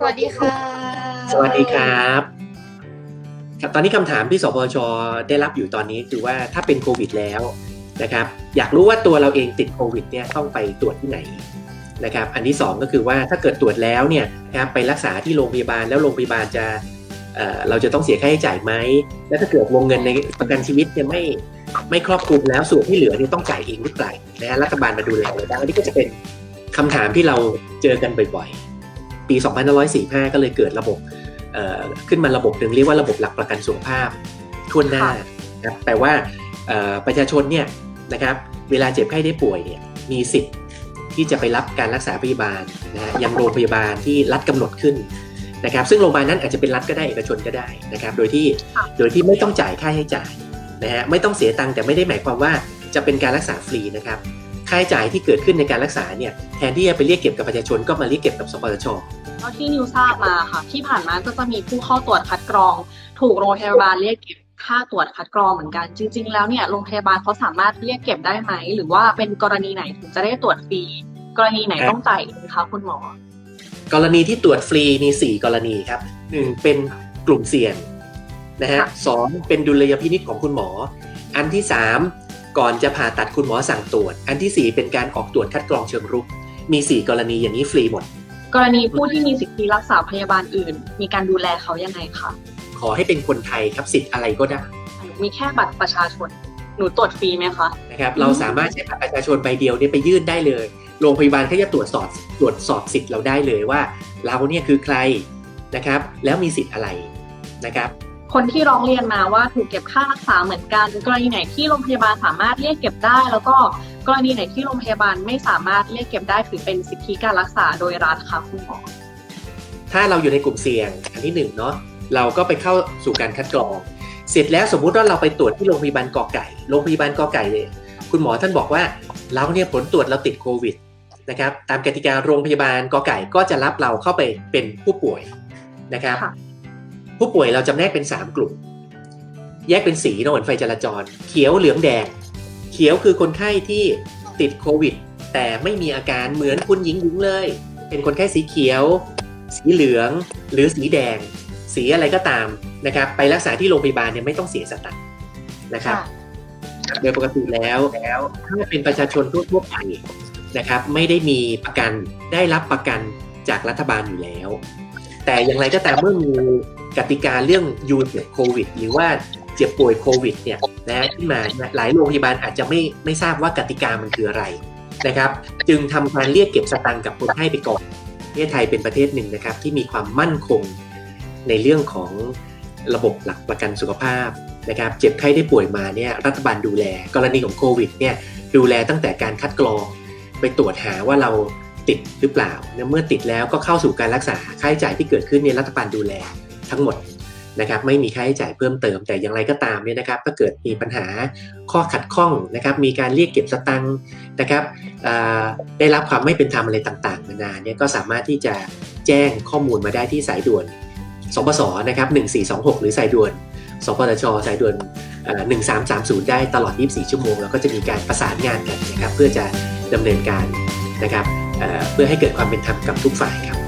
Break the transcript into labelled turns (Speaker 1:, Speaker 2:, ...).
Speaker 1: สวัสดีค่ะ
Speaker 2: สวัสดีครับครับ ตอนนี้คำถามที่สปชได้รับอยู่ตอนนี้คือว่าถ้าเป็นโควิดแล้วนะครับ อยากรู้ว่าตัวเราเองติดโควิดเนี่ยต้องไปตรวจที่ไหนนะครับ อันที่สองก็คือว่าถ้าเกิดตรวจแล้วเนี่ยนะครับไปรักษาที่โรงพยาบาลแล้วโรงพยาบาลจะเออเราจะต้องเสียค่าใช้จ่ายไหม แล้วถ้าเกิดวงเงินในประกันชีวิตเนี่ยไม่ไม่ครอบคลุมแล้วส่วนที่เหลือเนี่ยต้องจ่ายเองหรือเปล่านะฮะรัฐบาลมาดูแลเราได้อันนี้ก็จะเป็นคำถามที่เราเจอกันบ่อยๆ ปี 2545 ก็เลยเกิดระบบเอ่อขึ้นมาระบบหนึ่งเรียกว่าระบบหลักประกันสุขภาพทั่วหน้านะครับแต่ว่าเอ่อประชาชนเนี่ยนะครับเวลาเจ็บไข้ได้ป่วยเนี่ยมีสิทธิ์ที่จะไปรับการรักษาพยาบาลนะฮะยังโรงพยาบาลที่รัฐกำหนดขึ้นนะครับ ซึ่งโรงพยาบาลนั้นอาจจะเป็นรัฐก็ได้เอกชนก็ได้นะครับ โดยที่
Speaker 1: ค่ะ
Speaker 2: โดยที่ไม่ต้องจ่ายค่าใช้จ่ายนะฮะไม่ต้องเสียตังค์แต่ไม่ได้หมายความว่าจะเป็นการรักษาฟรีนะครับค่าใช้จ่ายที่เกิดขึ้นในการรักษาเนี่ยแทนที่จะไปเรียกเก็บกับประชาชนก็มาเรียกเก็บกับสปสช
Speaker 1: เท่าที่นิวทราบมาค่ะ ที่ผ่านมาก็จะมีผู้เข้าตรวจคัดกรอง ถูกโรงพยาบาลเรียกเก็บค่าตรวจคัดกรองเหมือนกัน จริง ๆ แล้วเนี่ยโรงพยาบาลเขาสามารถเรียกเก็บได้ไหม หรือว่าเป็นกรณีไหนถึงจะได้ตรวจฟรี กรณีไหนต้องจ่ายเองคะคุณหมอ
Speaker 2: กรณีที่ตรวจฟรีมี 4 กรณีครับหนึ่งเป็นกลุ่มเสี่ยงนะฮะ
Speaker 1: ค่ะ
Speaker 2: สองเป็นดุลยพินิจของคุณหมอ อันที่ 3 ก่อนจะผ่าตัดคุณหมอสั่งตรวจ อันทีสี่4 เป็นการออกตรวจคัดกรองเชิงรุก มี 4 กรณีอย่างนี้ฟรีหมด
Speaker 1: กรณีผู้ที่มีสิทธิรักษาพยาบาลอื่น มีการดูแลเขายังไงคะ
Speaker 2: ขอให้เป็นคนไทยครับสิทธิ์อะไรก็ได้
Speaker 1: มีแค่บัตรประชาชน หนูตรวจฟรีไหมคะ
Speaker 2: นะครับเราสามารถใช้บัตรประชาชนใบเดียวเนี่ยไปยื่นได้เลย โรงพยาบาลเขาจะตรวจสอบตรวจสอบสิทธิ์เราได้เลยว่า เราเนี่ยคือใครนะครับ แล้วมีสิทธิ์อะไรนะครับ
Speaker 1: คนที่ร้องเรียนมาว่าถูกเก็บค่ารักษาเหมือนกัน กรณีไหนที่โรงพยาบาลสามารถเรียกเก็บได้ แล้วก็กรณีไหนที่โรงพยาบาลไม่สามารถเรียกเก็บได้ถือเป็นสิทธิการรักษาโดยรัฐค่ะคุณหมอ
Speaker 2: ถ้าเราอยู่ในกลุ่มเสี่ยงอันที่หนึ่งเนาะเราก็ไปเข้าสู่การคัดกรอง เสร็จแล้วสมมุติว่าเราไปตรวจที่โรงพยาบาลกอไก่โรงพยาบาลกอไก่เนี่ยคุณหมอท่านบอกว่าเราเนี่ยผลตรวจเราติดโควิดนะครับตามกติกาโรงพยาบาลกอไก่ก็จะรับเราเข้าไปเป็นผู้ป่วยนะครับ
Speaker 1: ค่ะ
Speaker 2: ผู้ป่วยเราจำแนกเป็น 3 กลุ่ม แยกเป็นสีเนอะเหมือนไฟจราจร เขียวเหลืองแดง เขียวคือคนไข้ที่ติดโควิด แต่ไม่มีอาการเหมือนคุณหญิงหญิงเลย เป็นคนไข้สีเขียว สีเหลือง หรือสีแดง สีอะไรก็ตามนะครับ ไปรักษาที่โรงพยาบาลเนี่ยไม่ต้องเสียสตังค์นะครับโดยปกติแล้วแล้วถ้าเป็นประชาชนทั่วๆไปนะครับ ไม่ได้มีประกันได้รับประกันจากรัฐบาลอยู่แล้ว แต่อย่างไรก็ตามเมื่อมีกติกาเรื่องยูเจ็บโควิดหรือว่าเจ็บป่วยโควิดเนี่ยนะขึ้นมาหลายโรงพยาบาลอาจจะไม่ไม่ทราบว่ากติกามันคืออะไรนะครับ จึงทำการเรียกเก็บสตังค์กับคนไข้ไปก่อนประเทศไทยเป็นประเทศหนึ่งนะครับ ที่มีความมั่นคงในเรื่องของระบบหลักประกันสุขภาพนะครับ เจ็บไข้ได้ป่วยมาเนี่ยรัฐบาลดูแล กรณีของโควิดเนี่ยดูแลตั้งแต่การคัดกรองไปตรวจหาว่าเรา ติดหรือเปล่านะเมื่อติดแล้วก็เข้าสู่การรักษาค่าใช้จ่ายที่เกิดขึ้นเนี่ยรัฐบาลดูแลทั้งหมดนะครับไม่มีค่าใช้จ่ายเพิ่มเติมแต่อย่างไรก็ตามเนี่ยนะครับถ้าเกิดมีปัญหาข้อขัดข้องนะครับมีการเรียกเก็บสตังค์นะครับได้รับความไม่เป็นธรรมอะไรต่างๆนานาเนี่ยก็สามารถที่จะแจ้งข้อมูลมาได้ที่สายด่วนสปสนะครับ1426 หรือสายด่วนสปตชสายด่วนหนึ่งสามสามศูนย์ได้ตลอด 24 ชั่วโมง แล้วก็จะมีการประสานงานกันนะครับเพื่อจะดำเนินการนะครับ เพื่อให้เกิดความเป็นธรรมกับทุกฝ่ายครับ